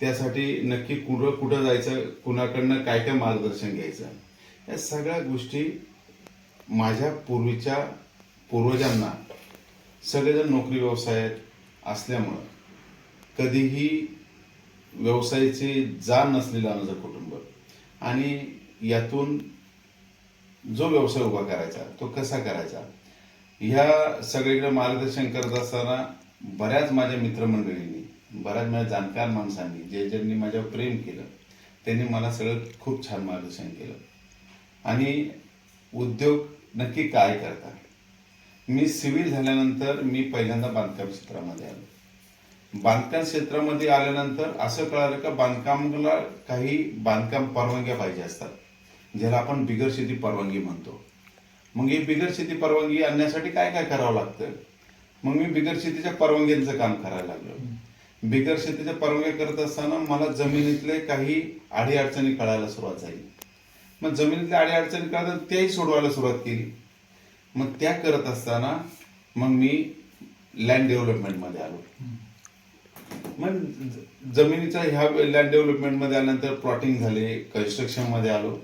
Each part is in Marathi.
त्यासाठी नक्की कुठं कुठं जायचं कुणाकडनं काय काय मार्गदर्शन घ्यायचं? या सगळ्या गोष्टी माझ्या पूर्वीच्या पूर्वजांना सगळेजण नोकरी व्यवसायात असल्यामुळं कधीही व्यवसायाची जाण नसलेलं माझं कुटुंब. आणि यातून जो व्यवसाय उभा करायचा तो कसा करायचा? ह्या सगळीकडे मार्गदर्शन करत असताना बऱ्याच माझ्या मित्रमंडळींनी बऱ्याच माझ्या जाणकार माणसांनी जे ज्यांनी माझ्यावर प्रेम केलं त्यांनी मला सगळं खूप छान मार्गदर्शन केलं. आणि उद्योग नक्की काय करता मी सिव्हिल झाल्यानंतर मी पहिल्यांदा बांधकाम क्षेत्रामध्ये आलो. बांधकाम क्षेत्रामध्ये आल्यानंतर असं कळालं का बांधकामाला काही बांधकाम परवानग्या पाहिजे असतात ज्याला आपण बिगर शेती परवानगी म्हणतो. मग ही बिगर शेती परवानगी आणण्यासाठी काय काय करावं लागतं? मग मी बिगर शेतीच्या परवानग्यांचं काम करायला लागलो. बिगर शेतीच्या परवानग्या करत असताना मला जमिनीतले काही अडीअडचणी कळायला सुरुवात झाली. मग जमिनीतल्या अडीअडचणी कळतात त्याही सोडवायला सुरुवात केली. मग त्या करत असताना मग मी लँड डेव्हलपमेंटमध्ये आलो. मग ज- जमिनीचा ह्या लँड डेव्हलपमेंटमध्ये आल्यानंतर प्लॉटिंग झाले कन्स्ट्रक्शनमध्ये आलो.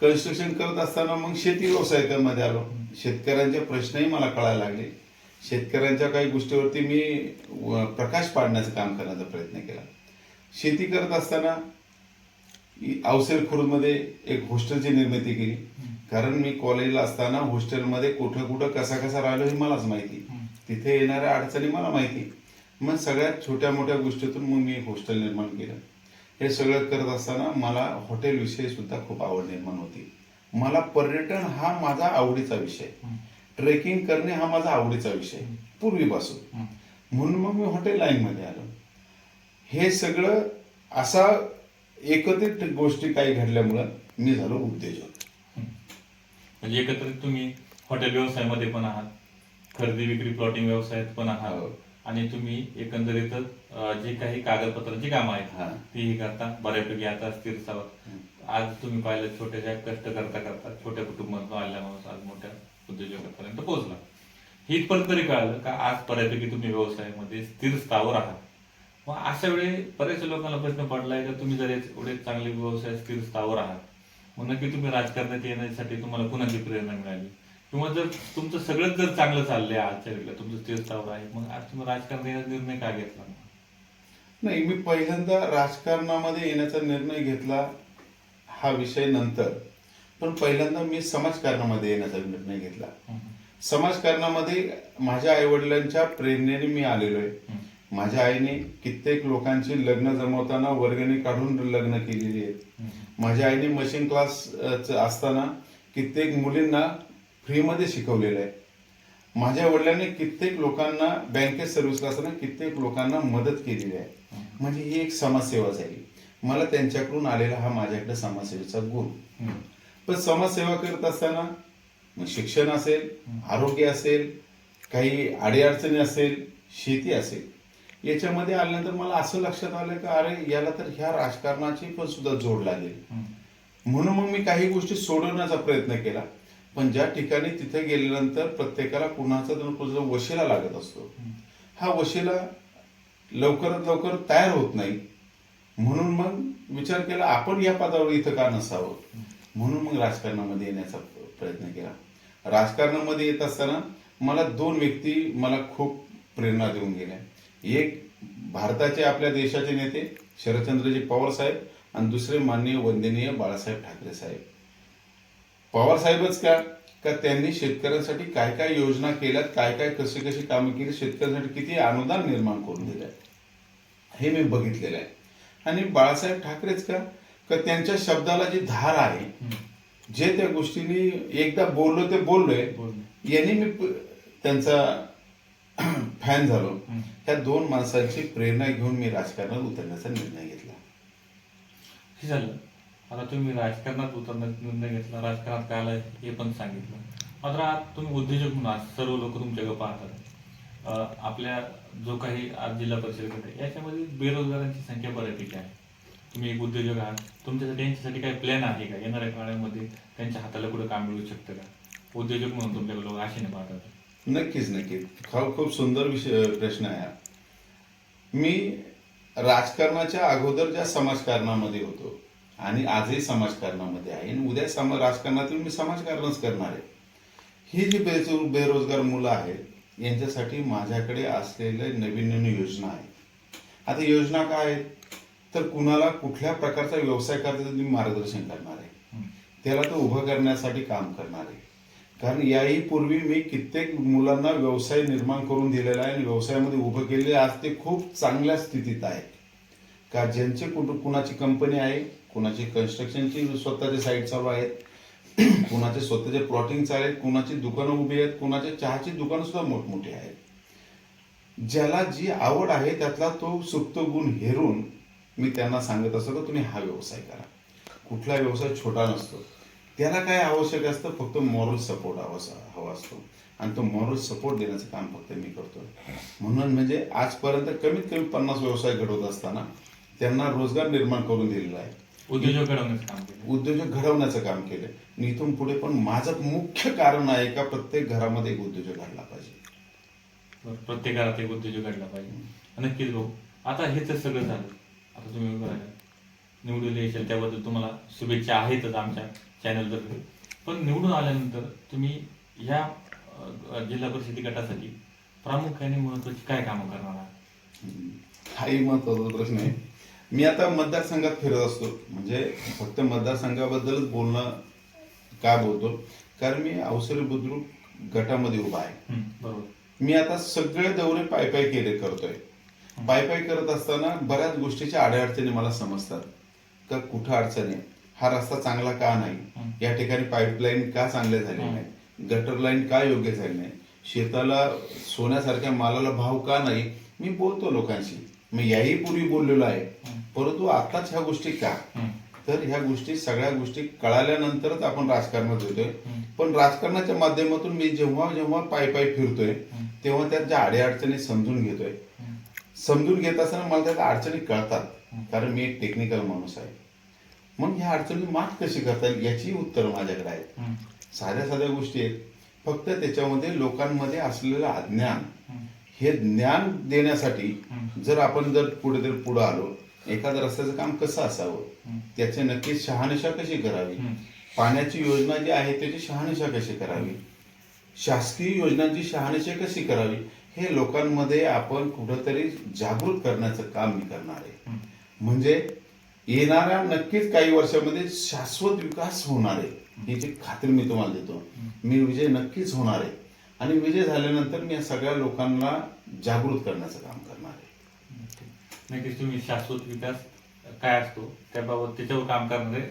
कन्स्ट्रक्शन करत असताना मग शेती व्यवसायामध्ये आलो. शेतकऱ्यांचे प्रश्नही मला कळायला लागले. शेतकऱ्यांच्या काही गोष्टीवरती मी प्रकाश पाडण्याचं काम करण्याचा प्रयत्न केला. शेती करत असताना अवसेर खुर्दमध्ये एक हॉस्टेलची निर्मिती केली. कारण मी कॉलेजला असताना हॉस्टेलमध्ये कुठं कुठं कसा कसा राहिलो हे मलाच माहिती. तिथे येणाऱ्या अडचणी मला माहिती. मग सगळ्यात छोट्या मोठ्या गोष्टीतून मग मी एक हॉस्टेल निर्माण केलं. हे सगळं करत असताना मला हॉटेल विषयी सुद्धा खूप आवड निर्माण होती. मला पर्यटन हा माझा आवडीचा विषय. ट्रेकिंग करणे हा माझा आवडीचा विषय. पूर्वीपासून. म्हणून मग मी हॉटेल लाईनमध्ये आलो. हे सगळं असा एकत्रित गोष्टी काही घडल्यामुळं मी झालो उद्योजक. म्हणजे एकत्रित तुम्ही हॉटेल व्यवसायामध्ये पण आहात खरेदी विक्री प्लॉटिंग व्यवसायात पण आहात हो. आणि तुम्ही एकंदरीतच अं, जे काही कागदपत्रांची कामं. आहेत तीही करता. बऱ्यापैकी आता स्थिर आज तुम्ही पाहिलं छोट्याशा कष्ट करता करता छोट्या कुटुंबातून आलेला माणूस आज मोठ्या उद्योजकापर्यंत पोहोचला. हे इथपर्यंत तरी कळालं का आज बऱ्यापैकी तुम्ही व्यवसायामध्ये स्थिर स्थावर आहात. मग अशा वेळी बऱ्याच लोकांना प्रश्न पडलाय का तुम्ही जर एवढे चांगले व्यवसाय स्थिर स्थावर आहात मग नक्की तुम्ही राजकारणात येण्यासाठी तुम्हाला कुणाची प्रेरणा मिळाली? किंवा जर तुमचं सगळंच जर चांगलं चाललंय आजच्या वेळेला तुमचं स्थिर स्थावर आहे मग आज तुम्ही राजकारणात येण्याचा निर्णय का घेतला? नाही मी पहिल्यांदा राजकारणामध्ये येण्याचा निर्णय घेतला हा विषय नंतर. पण पहिल्यांदा मी समाजकारणामध्ये येण्याचा निर्णय घेतला. समाजकारणामध्ये माझ्या आईवडिलांच्या प्रेरणेने मी आलेलो आहे. माझ्या आईने कित्येक लोकांची लग्न जमवताना वर्गणी काढून लग्न केलेली आहेत. माझ्या आईने मशीन क्लास च- असताना कित्येक मुलींना फ्रीमध्ये शिकवलेलं आहे. माझ्या वडिलांनी कित्येक लोकांना बँकेत सर्व्हिसला असताना कित्येक लोकांना मदत केलेली आहे. म्हणजे ही एक समाजसेवा झाली. मला त्यांच्याकडून आलेला हा माझ्याकडे समाजसेवेचा गुण. पण समाजसेवा करत असताना मग शिक्षण असेल आरोग्य असेल काही अडीअडचणी असेल शेती असेल याच्यामध्ये आल्यानंतर मला असं लक्षात आलं का अरे याला तर ह्या राजकारणाची पण सुद्धा जोड लागेल. म्हणून मग मी काही गोष्टी सोडवण्याचा प्रयत्न केला. पण ज्या ठिकाणी तिथे गेल्यानंतर प्रत्येकाला कुणाचा तर कुणाचा वशिला लागत असतो. हा वशिला लवकरात लवकर तयार होत नाही. म्हणून मग विचार केला आपण या पदावर इथं का नसावं? म्हणून मग राजकारणामध्ये येण्याचा प्रयत्न केला. राजकारणामध्ये येत असताना मला दोन व्यक्ती मला खूप प्रेरणा देऊन गेल्या. एक भारताचे आपल्या देशाचे नेते शरदचंद्रजी पवार साहेब आणि दुसरे माननीय वंदनीय बाळासाहेब ठाकरे साहेब. पवार साहेबच का? का त्यांनी शेतकऱ्यांसाठी काय काय योजना केल्यात काय काय कशी कशी कामं केली शेतकऱ्यांसाठी किती अनुदान निर्माण करून दिलंय हे मी बघितलेलं आहे. आणि बाळासाहेब ठाकरेच का? का त्यांच्या शब्दाला जी धार आहे जे त्या गोष्टींनी एकदा बोललो ते बोललोय यांनी मी त्यांचा फॅन झालो. त्या दोन माणसांची प्रेरणा घेऊन मी राजकारणात उतरण्याचा निर्णय घेतला. हे झालं. आता तुम्ही राजकारणात उतरण्याचा निर्णय घेतला. राजकारणात काय आलाय हे पण सांगितलं. मात्र आज तुम्ही उद्योजक म्हणून आज सर्व लोक तुमच्याकडे पाहतात आपल्या जो काही आज जिल्हा परिषद याच्यामध्ये बेरोजगारांची संख्या बऱ्यापैकी आहे. तुम्ही एक उद्योजक आहात. तुमच्यासाठी यांच्यासाठी काही प्लॅन आहे का? येणाऱ्या काळामध्ये त्यांच्या हाताला कुठं काम मिळू शकतं का? उद्योजक म्हणून तुमच्याकडे लोक आशेने पाहतात. नक्कीच नक्कीच. खूप खूप सुंदर विषय प्रश्न आहे मी राजकारणाच्या अगोदर ज्या समाजकारणामध्ये होतो आणि आजही समाजकारणामध्ये आहे. आणि उद्या सम राजकारणातून मी समाजकारणच करणार आहे. ही जी बेजो बेरोजगार मुलं आहेत यांच्यासाठी माझ्याकडे असलेले नवीन नवीन योजना आहेत. आता योजना काय आहेत? तर कुणाला कुठल्या प्रकारचा व्यवसाय करता मी मार्गदर्शन करणार आहे? त्याला तो उभं करण्यासाठी काम करणार आहे. कारण याही पूर्वी मी कित्येक मुलांना व्यवसाय निर्माण करून दिलेला आहे आणि व्यवसायामध्ये उभं केलेले आज ते खूप चांगल्या स्थितीत आहेत का ज्यांचे कुठं कुणाची कंपनी आहे कुणाची कन्स्ट्रक्शनची स्वतःचे साईट चालू आहेत कुणाचे स्वतःचे प्लॉटिंग चालू आहेत कुणाची दुकानं उभी आहेत कुणाचे चहाची दुकानं सुद्धा मोठमोठी आहेत. ज्याला जी आवड आहे त्यातला तो सुप्त गुण हेरून मी त्यांना सांगत असतो की तुम्ही हा व्यवसाय करा. कुठला व्यवसाय छोटा नसतो. त्याला काय आवश्यक असतं? फक्त मॉरल सपोर्ट हवा हवा असतो. आणि तो मॉरल सपोर्ट देण्याचं काम फक्त मी करतो म्हणून म्हणजे आजपर्यंत कमीत कमी पन्नास व्यवसाय घडवत असताना त्यांना रोजगार निर्माण करून दिलेला आहे. उद्योजक घडवण्याचं काम केलं. उद्योजक घडवण्याचं काम केलं. आणि इथून पुढे पण माझं मुख्य कारण आहे का प्रत्येक घरामध्ये एक उद्योजक घडला पाहिजे. प्रत्येक घरात एक उद्योजक घडला पाहिजे. नक्कीच भाऊ. आता हे तर सगळं झालं. आता तुम्ही निवडून येशील त्याबद्दल तुम्हाला शुभेच्छा आहेतच आमच्या चॅनल तर्फे पण निवडून आल्यानंतर तुम्ही ह्या जिल्हा परिषद गटासाठी प्रामुख्याने महत्वाची काय कामं करणार आहात? हाही महत्त्वाचा प्रश्न आहे. मी आता मतदारसंघात फिरत असतो. म्हणजे फक्त मतदारसंघाबद्दलच बोलणं का बोलतो? कारण मी अवसरी बुद्रुक गटामध्ये उभा आहे. बरोबर. मी आता सगळे दौरे पाय पाय केले करतोय. पाय पाय करत असताना बऱ्याच गोष्टीच्या अडचणी मला समजतात का कुठं अडचण आहे हा रस्ता चांगला का. नाही या ठिकाणी पाईपलाईन का चांगले झाले. नाही गटर लाईन का योग्य झाली नाही शेताला सोन्यासारख्या मालाला भाव का नाही मी बोलतो लोकांशी मी याही पूर्वी बोललेलो आहे. परंतु आताच ह्या गोष्टी का तर ह्या गोष्टी सगळ्या गोष्टी कळाल्यानंतरच आपण राजकारणात येतोय. पण राजकारणाच्या माध्यमातून मी जेव्हा जेव्हा पाय पाय फिरतोय. तेव्हा त्यात ज्या अडीअडचणी समजून घेतोय. समजून घेत असताना मला त्यात अडचणी कळतात. कारण मी एक टेक्निकल माणूस आहे मग ह्या अडचणी मात कशी करता येईल याची उत्तर माझ्याकडे आहेत साध्या साध्या गोष्टी आहेत फक्त त्याच्यामध्ये लोकांमध्ये असलेलं अज्ञान हं. ज्ञान देण्यासाठी. जर आपण जर पुढे जर पुढे आलो एखाद्या रस्त्याचं काम कसं असावं. त्याची नक्की शहानिशा कशी करावी. पाण्याची योजना जी आहे त्याची शहानिशा कशी करावी शासकीय योजनांची शहानिशा कशी करावी हे लोकांमध्ये आपण कुठंतरी जागृत करण्याचं काम मी करणार आहे. म्हणजे येणाऱ्या नक्कीच काही वर्षामध्ये शाश्वत विकास होणार आहे. याची खात्री मी तुम्हाला देतो. मी विजय नक्कीच होणार आहे. आणि विजय झाल्यानंतर मी या सगळ्या लोकांना जागृत करण्याचं काम करणार आहे. नक्कीच तुम्ही शाश्वत विकास काय असतो त्याबाबत त्याच्यावर काम करणारे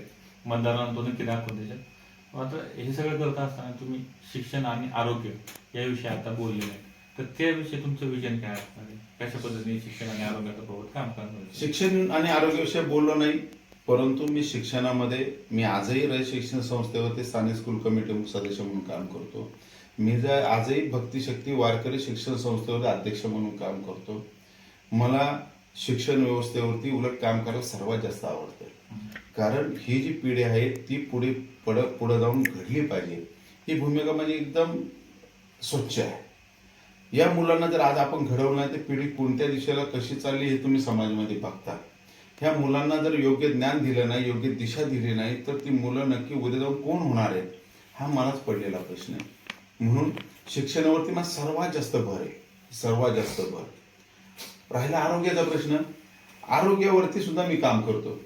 मतदारांना तो नक्की दाखवून त्याच्यात मात्र हे सगळं करत असताना तुम्ही शिक्षण आणि आरोग्य याविषयी आता बोललेले आहे तर त्याविषयी तुमचं विजन काय असणार आहे कशा पद्धतीने शिक्षण आणि आरोग्याच्या काम करणार शिक्षण आणि आरोग्याविषयी बोललो नाही परंतु मी शिक्षणामध्ये मी आजही रय शिक्षण संस्थेवरती स्थानिक स्कूल कमिटी सदस्य म्हणून काम करतो. मी जर आजही भक्तिशक्ती वारकरी शिक्षण संस्थेवर अध्यक्ष म्हणून काम करतो. मला शिक्षण व्यवस्थेवरती उलट काम करायला सर्वात जास्त आवडतं. कारण ही जी पिढी आहे ती पुढे पड पुढे जाऊन घडली पाहिजे. ही भूमिका माझी एकदम स्वच्छ आहे. या मुलांना जर आज आपण घडवलं नाही तर पिढी कोणत्या दिशेला कशी चालली हे तुम्ही समाजामध्ये बघता. ह्या मुलांना जर योग्य ज्ञान दिलं नाही योग्य दिशा दिली नाही तर ती मुलं नक्की उद्या जाऊन कोण होणार आहेत? हा मलाच पडलेला प्रश्न आहे. म्हणून शिक्षणावरती मला सर्वात जास्त भर आहे. सर्वात जास्त भर. राहिला आरोग्याचा प्रश्न. आरोग्यावरती सुद्धा मी काम करतो.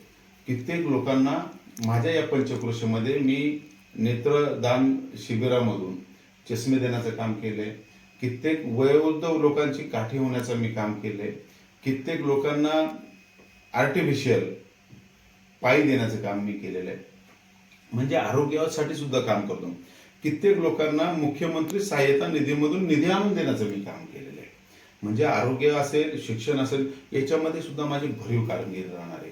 कित्येक लोकांना माझ्या या पंचक्रोशीमध्ये मी नेत्रदान शिबिरामधून चष्मे देण्याचं काम केलं आहे कित्येक वयोवृद्ध लोकांची काठी होण्याचं मी काम केलंय. कित्येक लोकांना आर्टिफिशियल पायी देण्याचं काम मी केलेलं आहे म्हणजे आरोग्यासाठी सुद्धा काम करतो. कित्येक लोकांना मुख्यमंत्री सहाय्यता निधीमधून निधी आणून देण्याचं मी काम केलेलं आहे म्हणजे आरोग्य असेल शिक्षण असेल याच्यामध्ये सुद्धा माझी भरीव कामगिरी राहणार आहे.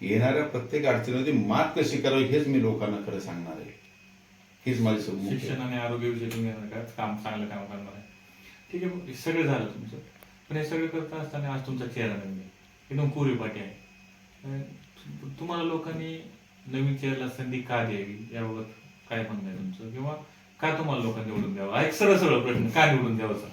येणाऱ्या प्रत्येक अडचणीमध्ये मात कशी करावी हेच मी लोकांना खरं सांगणार आहे. हेच माझी शिक्षण आणि आरोग्याविषयी काम चांगलं काम करणार आहे? ठीक आहे मग सगळं झालं तुमचं. पण हे सगळं करत असताना आज तुमचा चेहरा नवीन आहे. एकदम कोरीपाटी आहे. तुम्हाला लोकांनी नवीन चेहऱ्याला संधी का द्यावी? याबाबत काय म्हणणं आहे तुमचं? किंवा का तुम्हाला लोकांनी निवडून द्यावं? एक सरळ सरळ प्रश्न का निवडून द्यावं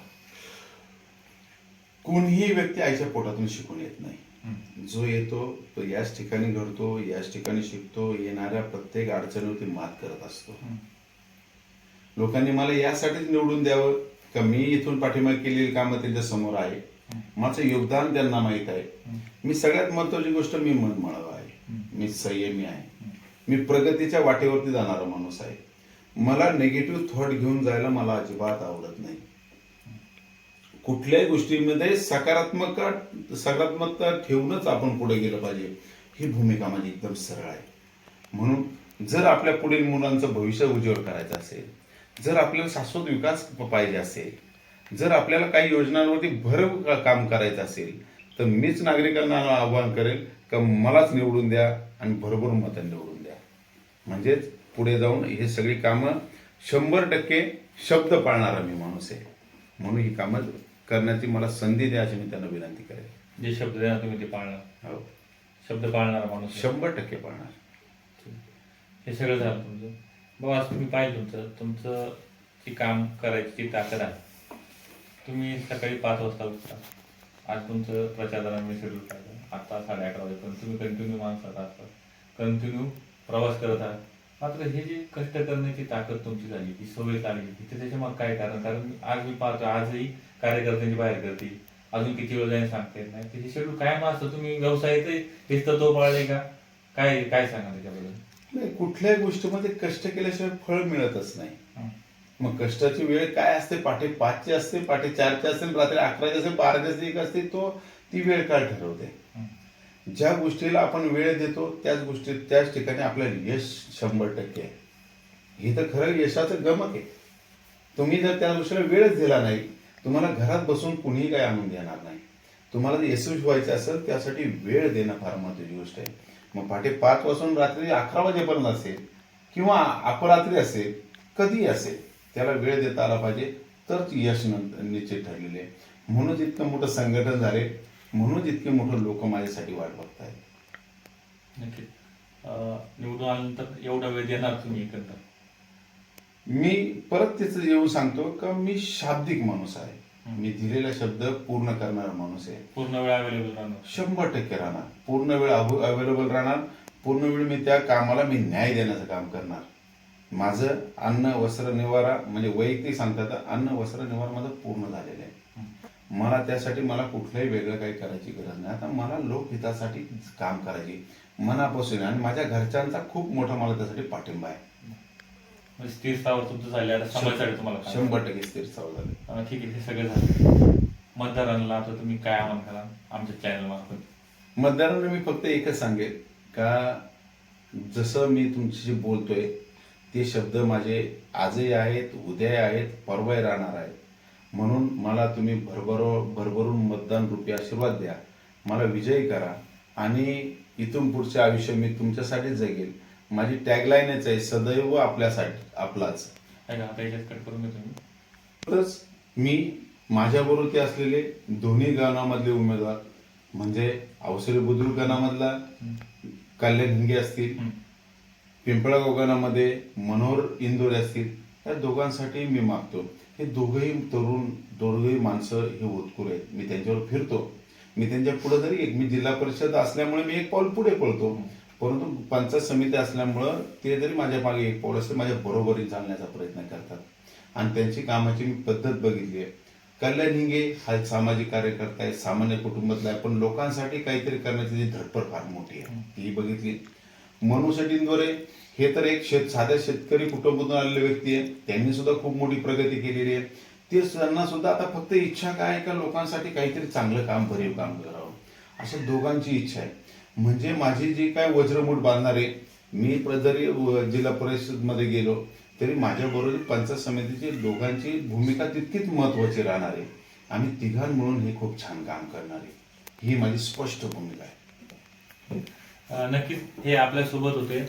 कोणीही व्यक्ती आईच्या पोटातून शिकून येत नाही. जो येतो तो याच ठिकाणी घडतो याच ठिकाणी शिकतो येणाऱ्या प्रत्येक अडचणीवरती मात करत असतो. लोकांनी मला यासाठीच निवडून द्यावं का मी इथून पाठिंबा केलेली कामं त्यांच्यासमोर आहे. माझं योगदान त्यांना माहीत आहे. मी सगळ्यात महत्वाची गोष्ट मी मनमळव आहे. मी संयमी आहे. मी प्रगतीच्या वाटेवरती जाणारा माणूस आहे. मला निगेटिव्ह थॉट घेऊन जायला मला अजिबात आवडत नाही. कुठल्याही गोष्टीमध्ये सकारात्मक सकारात्मकता ठेवूनच आपण पुढे गेलं पाहिजे. ही भूमिका माझी एकदम सरळ आहे. म्हणून जर आपल्या पुढील मुलांचं भविष्य उज्ज्वल करायचं असेल जर आपल्याला शाश्वत विकास पाहिजे असेल जर आपल्याला काही योजनांवरती भर काम करायचं असेल तर मीच नागरिकांना आवाहन करेल का मलाच निवडून द्या आणि भरभरून मतं निवडून द्या. म्हणजेच पुढे जाऊन हे सगळी कामं शंभर टक्के शब्द पाळणारा मी माणूस आहे. म्हणून ही कामं करण्याची मला संधी द्या अशी मी त्यांना विनंती करेल. जे शब्द देणार तुम्ही ते पाळणार. हो. शब्द पाळणारा माणूस. शंभर टक्के पाळणार. हे सगळं झालं तुमचं? बाबा आज तुम्ही पाहिलं तुमचं तुमचं जी काम करायची ती ताकद आहे तुम्ही सकाळी पाच वाजता उठता. आज तुमचं प्रचार मी शेड्यूल पाहिलं आता साडे अकरा वाजेपर्यंत तुम्ही कंटिन्यू माणसात असतात. कंटिन्यू प्रवास करत आहात. मात्र हे जी कष्ट करण्याची ताकद तुमची झाली ती सवय लागली तिथे त्याच्या मग काय कारण? कारण आज मी पाहतो आजही कार्यकर्त्यांची बाहेर करते अजून किती वेळ जाईल सांगता येत नाही. त्याची शेड्यूल कायम असतं. तुम्ही व्यवसायातही हेच तो पाळले का? काय काय सांगा त्याच्याबद्दल नाही कुठल्याही गोष्टीमध्ये कष्ट केल्याशिवाय फळ मिळतच नाही. मग कष्टाची वेळ काय असते? पाठी पाचची असते पाठी चारची असते आणि रात्री अकराची असते बाराची असते एक असते तो ती वेळ काळ ठरवते. ज्या गोष्टीला आपण वेळ देतो त्याच गोष्टी त्याच ठिकाणी आपल्याला यश शंभर टक्के आहे. हे तर खरं यशाचं गमक आहे. तुम्ही जर त्या गोष्टीला वेळच दिला नाही तुम्हाला घरात बसून कुणीही काही आणून देणार नाही. तुम्हाला जर यशस्वी व्हायचं असेल त्यासाठी वेळ देणं फार महत्वाची गोष्ट आहे. मग पहाटे पाच वाजून रात्री अकरा वाजेपर्यंत असेल किंवा अपरात्री असेल कधी असेल त्याला वेळ देता आला पाहिजे. तर यश निश्चित ठरलेले आहे. म्हणूनच इतकं मोठं संघटन झाले म्हणूनच इतके मोठं लोक माझ्यासाठी वाट नक्कीच. अं, निवडून आल्यानंतर एवढा वेळ देणार तुम्ही एकंदर? मी परत तिचं येऊन सांगतो का मी शाब्दिक माणूस आहे. मी दिलेला शब्द पूर्ण करणारा माणूस आहे. पूर्ण वेळ अवेलेबल राहणार. शंभर टक्के राहणार. पूर्ण वेळ अवेलेबल राहणार. पूर्ण वेळ मी त्या कामाला मी न्याय देण्याचं काम करणार. माझं अन्न वस्त्र निवारा म्हणजे वैयक्तिक सांगतात अन्न वस्त्र निवारा माझं पूर्ण झालेलं आहे. मला त्यासाठी मला कुठलंही वेगळं काही करायची गरज नाही. आता मला लोकहितासाठी काम करायची मनापासून. आणि माझ्या घरच्यांचा खूप मोठा मला त्यासाठी पाठिंबा आहे. म्हणजे स्थिर स्थावर तुमचं झाले आता समाजासाठी तुम्हाला काय? शंभर टक्के स्थिर साव झाले अं, ठीक आहे हे सगळं झालं. मतदारांना आता तुम्ही काय आवाहन करा आमच्या चॅनल मार्फत. मतदारांना मी फक्त एकच सांगेल का जसं मी तुमच्याशी बोलतोय ते शब्द माझे आजही आहेत उद्याही आहेत परवाही राहणार आहेत. म्हणून मला तुम्ही भरभरो भरभरून मतदान रूपी आशीर्वाद द्या. मला विजयी करा. आणि इथून पुढचे आयुष्य मी तुमच्यासाठीच जगेल. माझी टॅगलाईनच आहे सदैव आपल्यासाठी आपलाच. तरच मी. माझ्याबरोबर ते असलेले दोन्ही गावांमधले उमेदवार म्हणजे अवसरी बुद्रुक गणामधला कल्याण हिंगे असतील. पिंपळगाव गणामध्ये मनोहर इंदोरे असतील या दोघांसाठी मी मागतो. हे दोघंही तरुण दोघंही माणसं हे होतकुर आहेत. मी त्यांच्यावर फिरतो. मी त्यांच्या पुढे जरी एक मी जिल्हा परिषद असल्यामुळे मी एक पाऊल पुढे पळतो. परंतु पंचायत समिती असल्यामुळं ते जरी माझ्या मागे एक पाऊल असते माझ्या बरोबरी चालण्याचा प्रयत्न करतात. आणि त्यांची कामाची मी पद्धत बघितली आहे. कल्याण हिंगे हा सामाजिक कार्यकर्ता आहे सामान्य कुटुंबातला आहे पण लोकांसाठी काहीतरी करण्याची जी धडपड फार मोठी आहे. ती बघितली. मनू इंदोरे हे तर एक शेत साध्या शेतकरी कुटुंबातून आलेले व्यक्ती आहे. त्यांनी सुद्धा खूप मोठी प्रगती केलेली आहे. ते त्यांना सुद्धा आता फक्त इच्छा काय आहे का लोकांसाठी काहीतरी चांगलं काम भरीव काम करावं? अशा दोघांची इच्छा आहे. म्हणजे माझी जी काय वज्रमूठ बांधणारे मी जरी व- जिल्हा परिषदमध्ये गेलो तरी माझ्याबरोबर पंचायत समितीची दोघांची भूमिका तितकीच महत्वाची राहणार आहे. आम्ही तिघां मिळून हे खूप छान काम करणार आहे. ही माझी स्पष्ट भूमिका आहे. नक्कीच हे आपल्यासोबत होते.